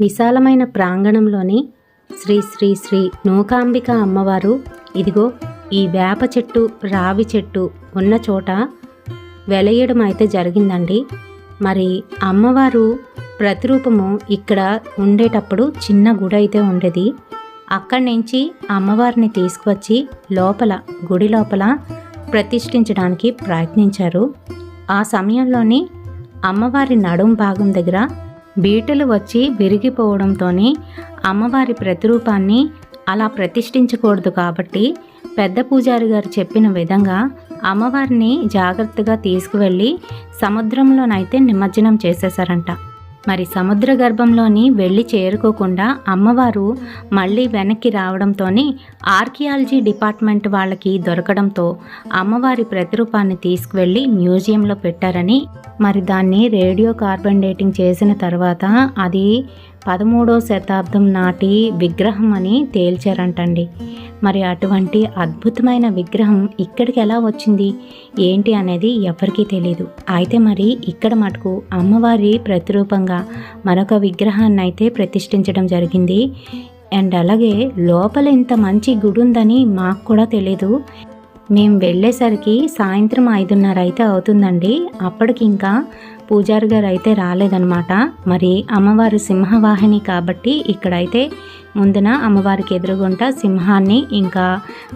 విశాలమైన ప్రాంగణంలోని శ్రీ శ్రీ శ్రీ నూకాంబిక అమ్మవారు ఇదిగో ఈ వేప చెట్టు రావి చెట్టు ఉన్న చోట వెలయడం అయితే జరిగిందండి. మరి అమ్మవారు ప్రతిరూపము ఇక్కడ ఉండేటప్పుడు చిన్న గుడి అయితే ఉండేది. అక్కడి నుంచి అమ్మవారిని తీసుకువచ్చి లోపల గుడి లోపల ప్రతిష్ఠించడానికి ప్రయత్నించారు. ఆ సమయంలోని అమ్మవారి నడుం భాగం దగ్గర బీటలు వచ్చి విరిగిపోవడంతోనే అమ్మవారి ప్రతిరూపాన్ని అలా ప్రతిష్ఠించకూడదు కాబట్టి పెద్ద పూజారి గారు చెప్పిన విధంగా అమ్మవారిని జాగ్రత్తగా తీసుకువెళ్ళి సముద్రంలోనైతే నిమజ్జనం చేసేశారంట. మరి సముద్ర గర్భంలోని వెళ్ళి చేరుకోకుండా అమ్మవారు మళ్ళీ వెనక్కి రావడంతోనే ఆర్కియాలజీ డిపార్ట్మెంట్ వాళ్ళకి దొరకడంతో అమ్మవారి ప్రతిరూపాన్ని తీసుకువెళ్ళి మ్యూజియంలో పెట్టారని మరి దాన్ని రేడియో కార్బన్ డేటింగ్ చేసిన తర్వాత అది పదమూడో శతాబ్దం నాటి విగ్రహం అని తేల్చారంటండి. మరి అటువంటి అద్భుతమైన విగ్రహం ఇక్కడికి ఎలా వచ్చింది? ఏంటి అనేది ఎవరికీ తెలియదు అయితే మరి ఇక్కడ మటుకు అమ్మవారి ప్రతిరూపంగా మరొక విగ్రహాన్ని అయితే ప్రతిష్ఠించడం జరిగింది. అండ్ అలాగే లోపల ఇంత మంచి గుడి ఉందని మాకు కూడా తెలియదు మేము వెళ్ళేసరికి సాయంత్రం ఐదున్నర అయితే అవుతుందండి. అప్పటికి ఇంకా పూజారి గారు అయితే రాలేదనమాట మరి అమ్మవారు సింహవాహిని కాబట్టి ఇక్కడైతే ముందున అమ్మవారికి ఎదురుగుంట సింహాన్ని ఇంకా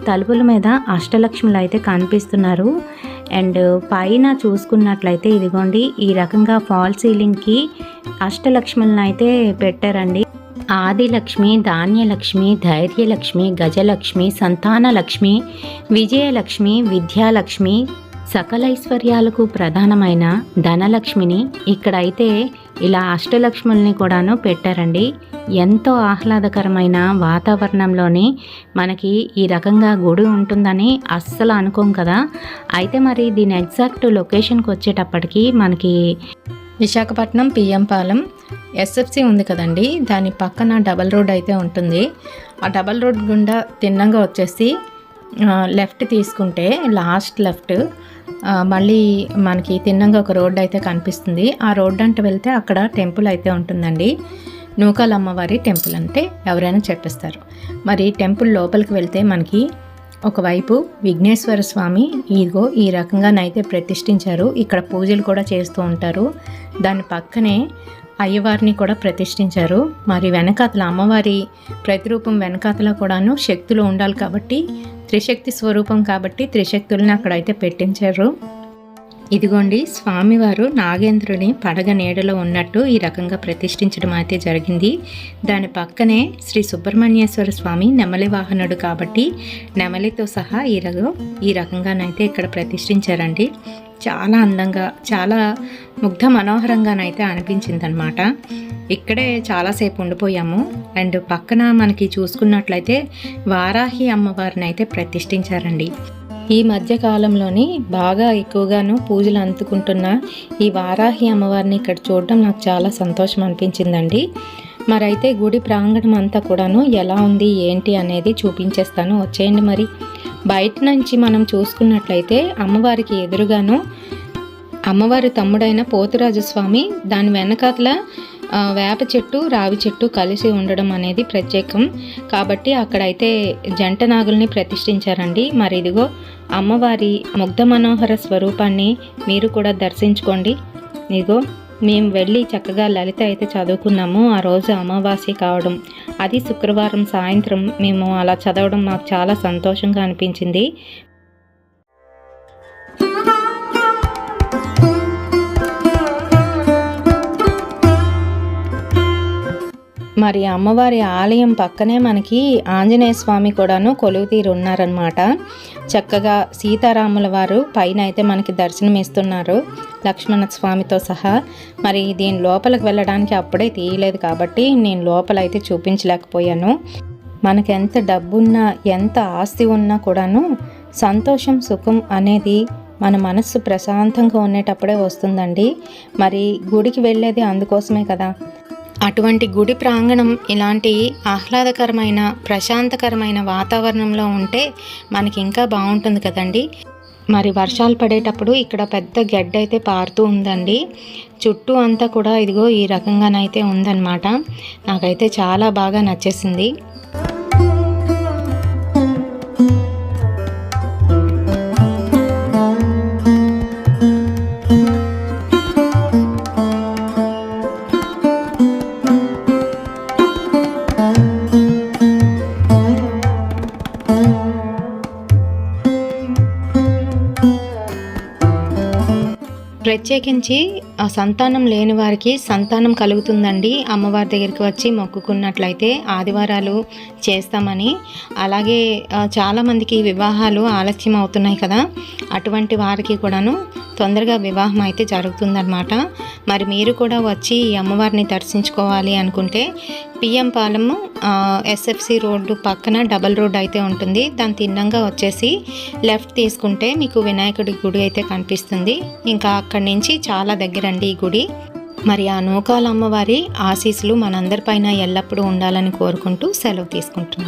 తలుపుల మీద అష్టలక్ష్ములు అయితే కనిపిస్తున్నారు. అండ్ పైన చూసుకున్నట్లయితే ఇదిగోండి ఈ రకంగా ఫాల్ సీలింగ్కి అష్టలక్ష్ములను అయితే పెట్టారండి. ఆదిలక్ష్మి ధాన్యలక్ష్మి ధైర్యలక్ష్మి గజలక్ష్మి సంతానలక్ష్మి విజయలక్ష్మి విద్యాలక్ష్మి సకలైశ్వర్యాలకు ప్రధానమైన ధనలక్ష్మిని ఇక్కడైతే ఇలా అష్టలక్ష్ముల్ని కూడాను పెట్టారండి. ఎంతో ఆహ్లాదకరమైన వాతావరణంలోని మనకి ఈ రకంగా గుడి ఉంటుందని అస్సలు అనుకోం కదా. అయితే మరి దీని ఎగ్జాక్ట్ లొకేషన్కి వచ్చేటప్పటికి మనకి విశాఖపట్నం పిఎం పాలెం ఎస్ఎఫ్సి ఉంది కదండి. దాని పక్కన డబల్ రోడ్ అయితే ఉంటుంది. ఆ డబల్ రోడ్ గుండా తిన్నంగా వచ్చేసి లెఫ్ట్ తీసుకుంటే లాస్ట్ లెఫ్ట్ మళ్ళీ మనకి తిన్నంగా ఒక రోడ్ అయితే కనిపిస్తుంది. ఆ రోడ్డు అంటే వెళ్తే అక్కడ టెంపుల్ అయితే ఉంటుందండి. నూకాల అమ్మవారి టెంపుల్ అంటే ఎవరైనా చెప్పిస్తారు. మరి టెంపుల్ లోపలికి వెళ్తే మనకి ఒకవైపు విఘ్నేశ్వర స్వామి ఇదిగో ఈ రకంగానైతే ప్రతిష్ఠించారు. ఇక్కడ పూజలు కూడా చేస్తూ ఉంటారు. దాని పక్కనే అయ్యవారిని కూడా ప్రతిష్ఠించారు. మరి వెనకాతల అమ్మవారి ప్రతిరూపం వెనకాతల కూడాను శక్తులు ఉండాలి కాబట్టి త్రిశక్తి స్వరూపం కాబట్టి త్రిశక్తులను అక్కడైతే పెట్టించారు. ఇదిగోండి స్వామివారు నాగేంద్రుని పడగ నీడలో ఉన్నట్టు ఈ రకంగా ప్రతిష్ఠించడం అయితే జరిగింది. దాని పక్కనే శ్రీ సుబ్రహ్మణ్యేశ్వర స్వామి నెమలి వాహనుడు కాబట్టి నెమలితో సహా ఈ రకం ఈ రకంగానైతే ఇక్కడ ప్రతిష్ఠించారండి. చాలా అందంగా చాలా ముగ్ధ మనోహరంగానైతే అనిపించిందనమాట ఇక్కడే చాలాసేపు ఉండిపోయాము. అండ్ పక్కన మనకి చూసుకున్నట్లయితే వారాహి అమ్మవారిని అయితే ప్రతిష్ఠించారండి. ఈ మధ్య కాలంలోని బాగా ఎక్కువగాను పూజలు అందుకుంటున్న ఈ వారాహి అమ్మవారిని ఇక్కడ చూడడం నాకు చాలా సంతోషం అనిపించిందండి. మరైతే గుడి ప్రాంగణం అంతా కూడాను ఎలా ఉంది ఏంటి అనేది చూపించేస్తాను. వచ్చేయండి మరి. బయట నుంచి మనం చూసుకున్నట్లయితే అమ్మవారికి ఎదురుగాను అమ్మవారి తమ్ముడైన పోతురాజు స్వామి దాని వెనకాతల వేప చెట్టు రావి చెట్టు కలిసి ఉండడం అనేది ప్రత్యేకం. కాబట్టి అక్కడైతే జంట నాగుల్ని ప్రతిష్ఠించారండి. మరి ఇదిగో అమ్మవారి ముగ్ధ మనోహర స్వరూపాన్ని మీరు కూడా దర్శించుకోండి. ఇదిగో మేము వెళ్ళి చక్కగా లలిత అయితే చదువుకున్నాము. ఆ రోజు అమావాస్య కావడం. అది శుక్రవారం సాయంత్రం. మేము అలా చదవడం మాకు చాలా సంతోషంగా అనిపించింది. మరి అమ్మవారి ఆలయం పక్కనే మనకి ఆంజనేయ స్వామి కూడాను కొలువుతీరు ఉన్నారనమాట చక్కగా సీతారాముల వారు పైన అయితే మనకి దర్శనం ఇస్తున్నారు లక్ష్మణ స్వామితో సహా మరి దీని లోపలికి వెళ్ళడానికి అప్పుడే తీయలేదు కాబట్టి నేను లోపల అయితే చూపించలేకపోయాను. మనకి ఎంత డబ్బున్నా ఎంత ఆస్తి ఉన్నా కూడాను సంతోషం సుఖం అనేది మన మనస్సు ప్రశాంతంగా ఉండేటప్పుడే వస్తుందండి. మరి గుడికి వెళ్ళేది అందుకోసమే కదా. అటువంటి గుడి ప్రాంగణం ఇలాంటి ఆహ్లాదకరమైన ప్రశాంతకరమైన వాతావరణంలో ఉంటే మనకి ఇంకా బాగుంటుంది కదండి. మరి వర్షాలు పడేటప్పుడు ఇక్కడ పెద్ద గడ్డ అయితే పారుతూ ఉందండి. చుట్టూ అంతా కూడా ఇదిగో ఈ రకంగానైతే ఉందన్నమాట. నాకైతే చాలా బాగా నచ్చేసింది. ప్రత్యేకించి సంతానం లేని వారికి సంతానం కలుగుతుందండి. అమ్మవారి దగ్గరికి వచ్చి మొక్కుకున్నట్లయితే ఆదివారాలు చేస్తామని. అలాగే చాలామందికి వివాహాలు ఆలస్యం అవుతున్నాయి కదా. అటువంటి వారికి కూడాను తొందరగా వివాహం అయితే జరుగుతుందన్నమాట. మరి మీరు కూడా వచ్చి ఈ అమ్మవారిని దర్శించుకోవాలి అనుకుంటే పిఎం పాలెము ఎస్ఎఫ్సి రోడ్డు పక్కన డబల్ రోడ్ అయితే ఉంటుంది. దాని తిన్నంగా వచ్చేసి లెఫ్ట్ తీసుకుంటే మీకు వినాయకుడి గుడి అయితే కనిపిస్తుంది. ఇంకా అక్కడి నుంచి చాలా దగ్గరండి ఈ గుడి. మరి ఆ నూకాల అమ్మవారి ఆశీస్సులు మనందరిపైన ఎల్లప్పుడూ ఉండాలని కోరుకుంటూ సెలవు తీసుకుంటున్నాను